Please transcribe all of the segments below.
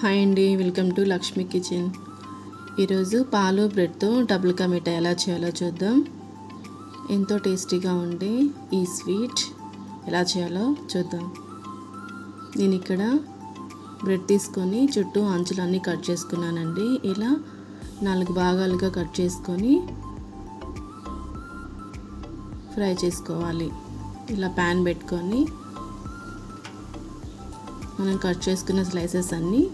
Hi అండి welcome to Lakshmi kitchen. ఈరోజు పాలు బ్రెడ్తో డబుల్ కా మిఠాయి ఎలా చేయాలో చూద్దాం. ఎంతో టేస్టీగా ఉండే ఈ స్వీట్ ఎలా చేయాలో చూద్దాం. నేను ఇక్కడ బ్రెడ్ తీసుకొని చుట్టూ అంచులన్నీ కట్ చేసుకున్నానండి. ఇలా నాలుగు భాగాలుగా కట్ చేసుకొని ఫ్రై చేసుకోవాలి. ఇలా ప్యాన్ పెట్టుకొని మనం కట్ చేసుకున్న స్లైసెస్ అన్నీ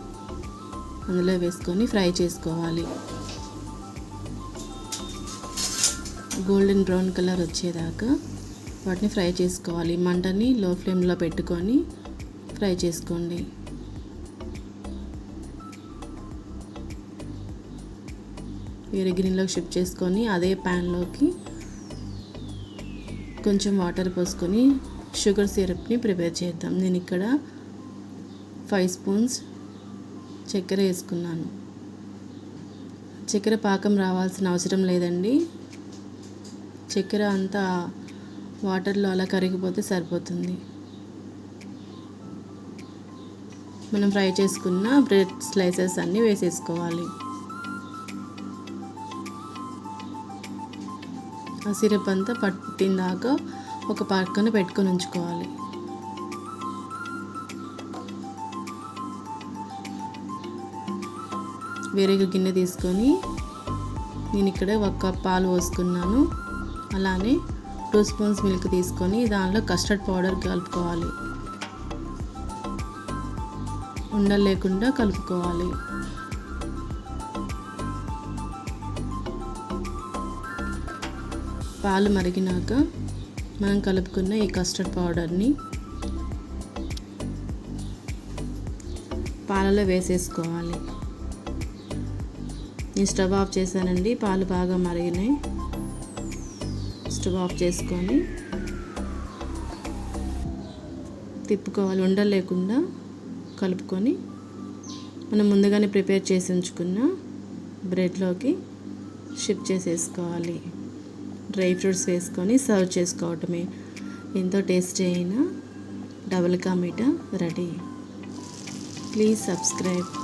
అందులో వేసుకొని ఫ్రై చేసుకోవాలి. గోల్డెన్ బ్రౌన్ కలర్ వచ్చేదాకా వాటిని ఫ్రై చేసుకోవాలి. మంటని లో ఫ్లేమ్లో పెట్టుకొని ఫ్రై చేసుకోండి. వేరే గిన్నెలోకి షిఫ్ట్ చేసుకొని అదే ప్యాన్లోకి కొంచెం వాటర్ పోసుకొని షుగర్ సిరప్ని ప్రిపేర్ చేద్దాం. నేను ఇక్కడ ఫైవ్ స్పూన్స్ చక్కెర వేసుకున్నాను. చక్కెర పాకం రావాల్సిన అవసరం లేదండి. చక్కెర అంతా వాటర్లో అలా కరిగిపోతే సరిపోతుంది. మనం ఫ్రై చేసుకున్న బ్రెడ్ స్లైసెస్ అన్నీ వేసేసుకోవాలి. ఆ సిరప్ అంతా పట్టిందాక ఒక పక్కన పెట్టుకొని ఉంచుకోవాలి. వేరే గిన్నె తీసుకొని నేను ఇక్కడ ఒక కప్ పాలు పోసుకున్నాను. అలానే టూ స్పూన్స్ మిల్క్ తీసుకొని దానిలో కస్టర్డ్ పౌడర్ కలుపుకోవాలి. ఉండలు లేకుండా కలుపుకోవాలి. పాలు మరిగినాక మనం కలుపుకున్న ఈ కస్టర్డ్ పౌడర్ని పాలలో వేసేసుకోవాలి. నేను స్టవ్ ఆఫ్ చేశానండి. పాలు బాగా మరిగినాయి. స్టవ్ ఆఫ్ చేసుకొని తిప్పుకోవాలి. ఉండలేకుండా కలుపుకొని మనం ముందుగానే ప్రిపేర్ చేసి ఉంచుకున్న బ్రెడ్లోకి షిఫ్ట్ చేసేసుకోవాలి. డ్రై ఫ్రూట్స్ వేసుకొని సర్వ్ చేసుకోవటమే. ఎంతో టేస్టీ అయిన double ka meetha ready. Please subscribe.